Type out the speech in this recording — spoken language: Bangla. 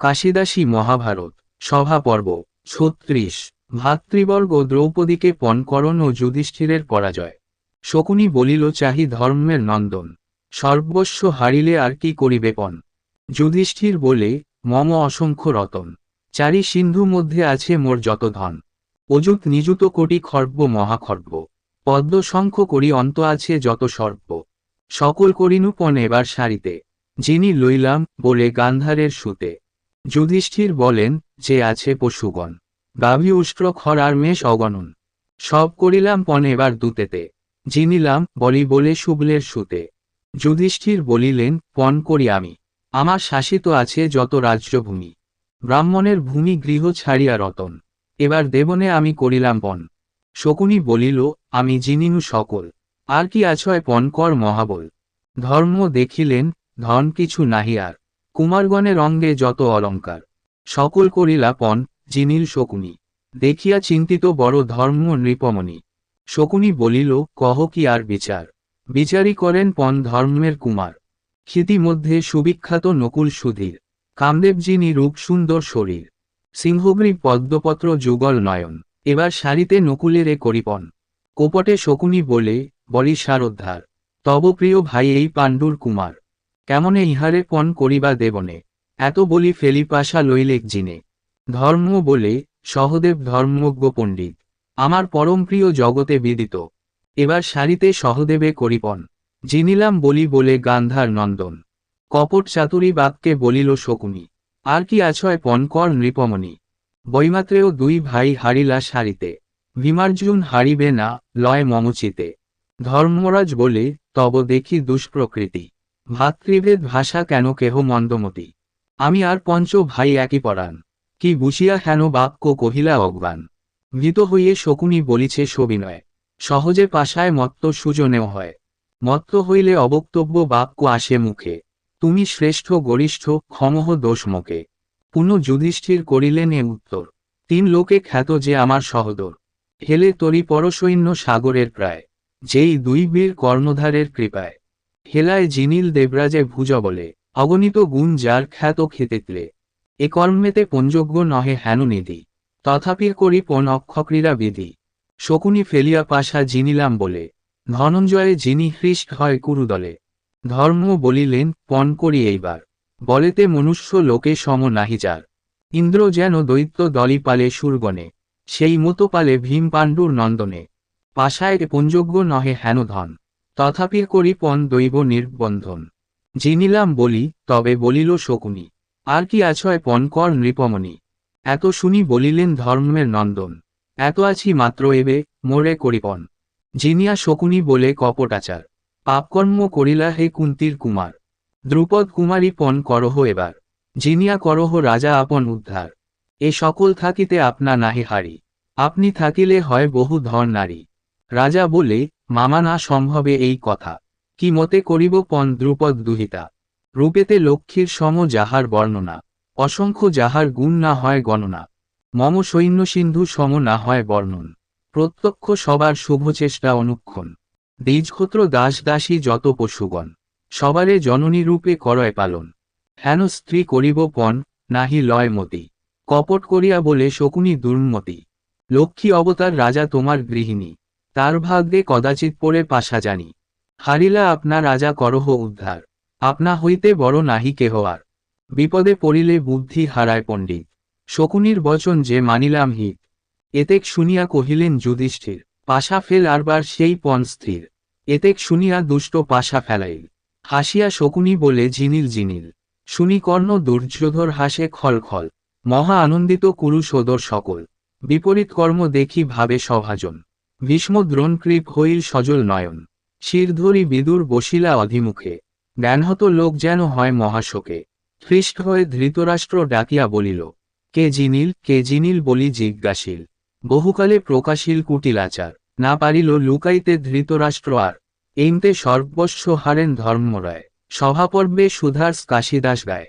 কাশিদাসী মহাভারত, সভা পর্ব, ছত্রিশ, ভাতৃবর্গ দ্রৌপদীকে পণকরণ ও যুধিষ্ঠিরের পরাজয়। শকুনি বলিল, চাহি ধর্মের নন্দন, সর্বস্ব হারিলে আর কি করিবে পণ? যুধিষ্ঠির বলে, মম অসংখ্য রতন, চারি সিন্ধু মধ্যে আছে মোর যত ধন। অযুত নিযুত কোটি খর্ব মহাখর্ব, পদ্ম শঙ্খ করি অন্ত আছে যত সর্প সকল করিনু পণ এবার সারিতে, যিনি লইলাম বলে গান্ধারের সুতে। যুধিষ্ঠির বলেন, যে আছে পশুগণ। গাভী উষ্ট্র খর আর মেষ অগণন। সব করিলাম পণ এবার দুতেতে। জিনিলাম বলি বলে শুবলের সুতে। যুধিষ্ঠির বলিলেন, পণ করি আমি। আমার শাসিত আছে যত রাজ্যভূমি। ব্রাহ্মণের ভূমি গৃহ ছাড়িয়া রতন। এবার দেবনে আমি করিলাম পণ। শকুনি বলিল, আমি জিনিনু সকল। আর কি আছয় পণ কর মহাবল। ধর্ম দেখিলেন, ধন কিছু নাহি আর। কুমারগণের অঙ্গে যত অলঙ্কার। সকল করিলা পণ, জিনিল শকুনি। দেখিয়া চিন্তিত বড় ধর্ম নৃপমণি। শকুনি বলিল, কহ কি আর বিচার? বিচারই করেন পণ ধর্মের কুমার। ক্ষিতি মধ্যে সুবিখ্যাত নকুল সুধীর। কামদেব যিনি রূপ সুন্দর শরীর। সিংহগ্রী পদ্মপত্র যুগল নয়ন। এবার সারিতে নকুলের এ করিপন কোপটে শকুনি বলে, বলি সারোদ্ধার তব প্রিয় ভাই এই পাণ্ডুর কুমার। কেমনে ইহারে পণ করিবা দেবনে? এত বলি ফেলি পাশা লইলেক জিনে। ধর্ম বলে, সহদেব ধর্মজ্ঞ পণ্ডিত। আমার পরম প্রিয় জগতে বিদিত। এবার সারিতে সহদেবে করিপন। জিনিলাম বলি বলে গান্ধার নন্দন। কপট চাতুরী বাক্যে বলিল শকুনি, আর কি আছয় পণকর নৃপমণি। বৈমাত্রেও দুই ভাই হারিলা সারিতে। ভীমার্জুন হারিবে না, লয় মমচিতে। ধর্মরাজ বলে, তব দেখি দুষ্প্রকৃতি। ভাতৃভেদ ভাষা কেন কেহ মন্দমতি? আমি আর পঞ্চ ভাই একই পরাণ। কি বুঝিয়া হেন বাক্য কহিলা অজ্ঞান? ভীত হইয়ে শকুনি বলিছে সবিনয় সহজে পাশায় মত্ত সুজনেও হয়। মত্ত হইলে অবক্তব্য বাক্য আসে মুখে। তুমি শ্রেষ্ঠ, গরিষ্ঠ, ক্ষমহ দোষমকে পুনঃ যুধিষ্ঠির করিলেন এ উত্তর। তিন লোকে খ্যাত যে আমার সহদর। হেলে তরি পরসৈন্য সাগরের প্রায়। যেই দুই বীর কর্ণধারের কৃপায়। হেলায় জিনিল দেবরাজে ভুজ বলে, অগণিত গুণ যার খ্যাত খেতেতলে। এ কর্মেতে পঞ্জজ্ঞ নহে হেন নিধি, তথাপি করি পণ অক্ষক্রীড়া বিধি। শকুনি ফেলিয়া পাশা জিনিলাম বলে, ধনঞ্জয়ে যিনি হৃষ্ট হয় কুরুদলে। ধর্ম বলিলেন পণ করি এইবার। বলেতে মনুষ্য লোকে সম নাহি যার। ইন্দ্র যেন দৈত্য দলি পালে সুরগণে, সেই মতো পালে ভীম পাণ্ডুর নন্দনে। পাশায় পঞ্জজ্ঞ নহে হেন ধন। তথাপি করি পণ দৈব নির্বন্ধন। জিনিলাম বলি, তবে বলিল শকুনি, আর কি আছয় পণ কর নৃপমণি। এত শুনি বলিলেন ধর্মের নন্দন। এত আছি মাত্র এবে, মোরে করিপন। জিনিয়া শকুনি বলে কপটাচার। পাপকর্ম করিলা হে কুন্তির কুমার। দ্রুপদ কুমারী পণ করহ এবার। জিনিয়া করহ রাজা আপন উদ্ধার। এ সকল থাকিতে আপনা নাহি হারি। আপনি থাকিলে হয় বহু ধন নারী। রাজা বলে মামা না সম্ভবে এই কথা। কি মতে করিব পণ দ্রুপদ দুহিতা। রূপেতে লক্ষ্মীর সম যাহার বর্ণনা। অসংখ্য যাহার গুণ না হয় গণনা। মম সৈন্য সিন্ধু সম না হয় বর্ণন। প্রত্যক্ষ সবার শুভ চেষ্টা অনুক্ষণ। দ্বিজক্ষত্র দাস দাসী যত পশুগণ। সবারে জননী রূপে করয় পালন। হেন স্ত্রী করিব পণ নাহি লয় মতি। কপট করিয়া বলে শকুনি দুর্মতি। লক্ষ্মী অবতার রাজা তোমার গৃহিণী। তার ভাগ্যে কদাচিৎ পড়ে পাশা জানি। হারিলা আপনা রাজা করহ উদ্ধার। আপনা হইতে বড় নাহি কেহ আর। বিপদে পড়িলে বুদ্ধি হারায় পণ্ডিত। শকুনির বচন যে মানিলাম হিত। এতেক শুনিয়া কহিলেন যুধিষ্ঠির, পাশা ফেল আরবার সেই পণ স্থির। এতেক শুনিয়া দুষ্ট পাশা ফেলাইল। হাসিয়া শকুনি বলে জিনিল জিনিল শুনি কর্ণ দুর্যোধর হাসে খল খল। মহা আনন্দিত কুরু সদর সকল। বিপরীত কর্ম দেখি ভাবে সভাজন। ভীষ্ম দ্রোণকৃপ হইল সজল নয়ন। শিরধরি বিদুর বসিলা অধিমুখে। জ্ঞানহত লোক যেন হয় মহাশোকে। হৃষ্ট হয়ে ধৃতরাষ্ট্র ডাকিয়া বলিল, কে জিনিল কে জিনিল বলি জিজ্ঞাসিল। বহুকালে প্রকাশিল কুটিলাচার। না পারিল লুকাইতে ধৃতরাষ্ট্র আর। এইমতে সর্বস্ব হারেন ধর্মরায়। সভাপর্বে সুধার কাশিদাস গায়।